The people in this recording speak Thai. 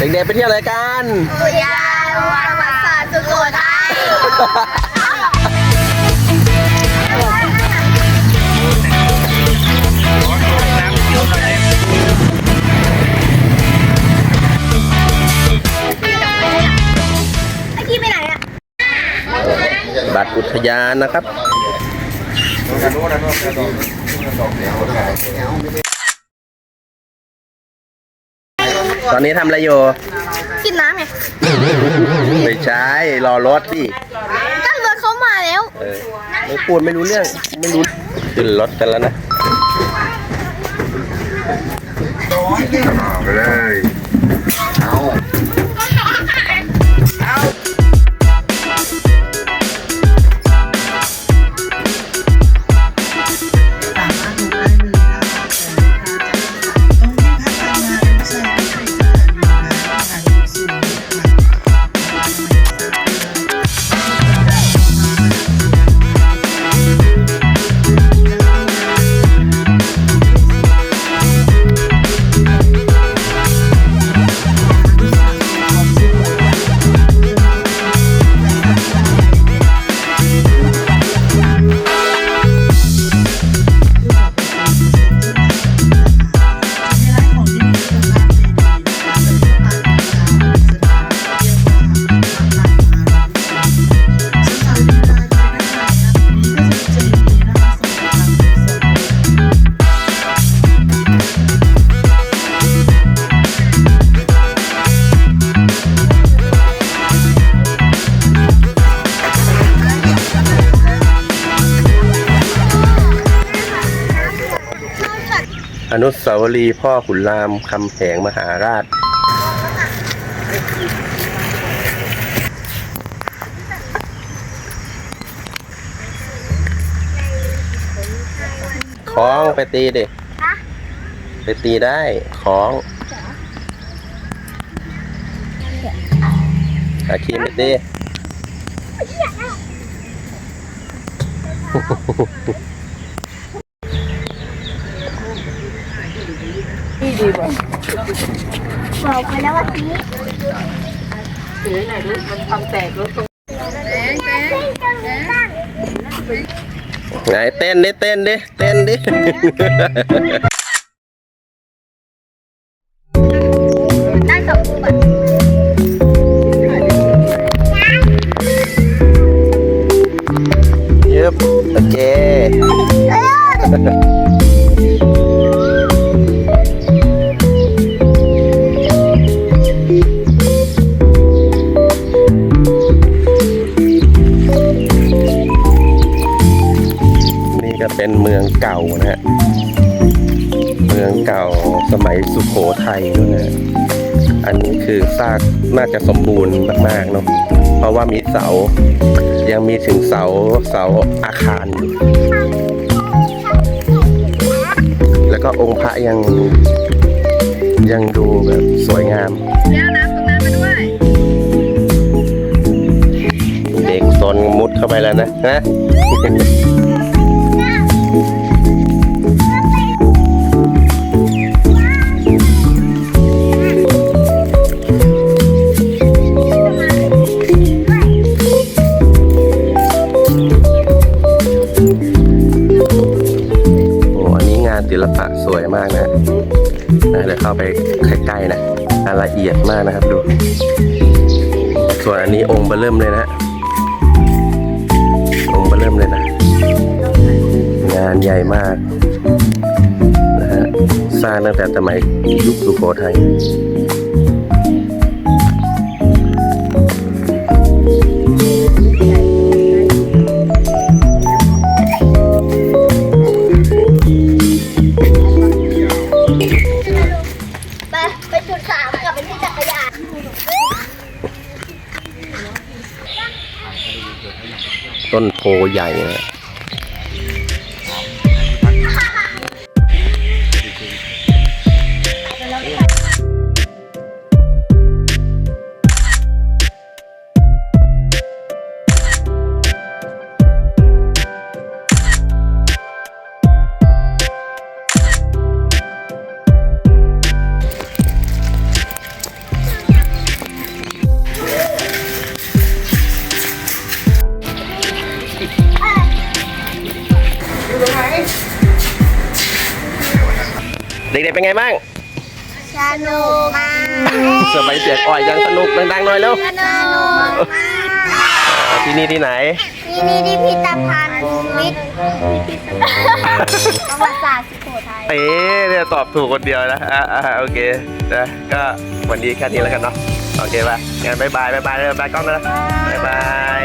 เด็กๆไปเที่ยวอะไรกันอุทยานประวัติศาสตร์สุโขทัยบัตรอุทยานนะครับ ตอนนี้ทำอะไรอยู่กินน้ำไงไม่ใช่รอรถดิก็รถเขามาแล้วเออไม่พูดไม่รู้เรื่องไม่รู้ขึ้นรถกันแล้วนะ ไปเลย อนุสาวรีย์พ่อขุนรามคำแหงมหาราช คล้องไปตีดิไปตีได้คล้องอาคีมไปตี บอกไปแล้วว่าทีนี้ถือไหนดูมันทำแตกรถตรงแดงแดงแดงไหนเต้นดิเต้นดิเต้นดิได้ เป็นเมืองเก่านะฮะ เมืองเก่าสมัยสุโขทัยนะฮะอันนี้คือซากน่าจะสมบูรณ์มากๆเนาะ เพราะว่ามีเสา ยังมีถึงเสาเสาอาคารอยู่แล้วก็องค์พระยังยังดูแบบสวยงามเลี้ยวน้ำตรงนั้นมาด้วยเด็กซนมุดเข้าไปแล้วนะฮะ ศิลปะสวยมากนะนะเดี๋ยวเข้าไปใกล้ๆนะงานละเอียดมากนะครับดู ส่วนอันนี้องค์เบเริ่มเลยนะองค์เบเริ่มเลยนะ งานใหญ่มากนะฮะสร้างตั้งแต่สมัยยุคสุโขทัย ต้นโพใหญ่นะ เด็กๆเป็นไงบ้าง สนุกมากสบายเสียงอ่อยยังสนุกดังๆหน่อยเร็วสนุกมากที่นี่ที่ไหน ที่นี่ที่พิพิธภัณฑ์วิทย์ประวัติศาสร์สุโขทัยเอ๊ะเนี่ยตอบถูกคนเดียวนะอ่าโอเคนะก็วันนี้แค่นี้แล้วกันเนาะโอเคป่ะงั้นบายบายบายบายบายกล้องนะบายบาย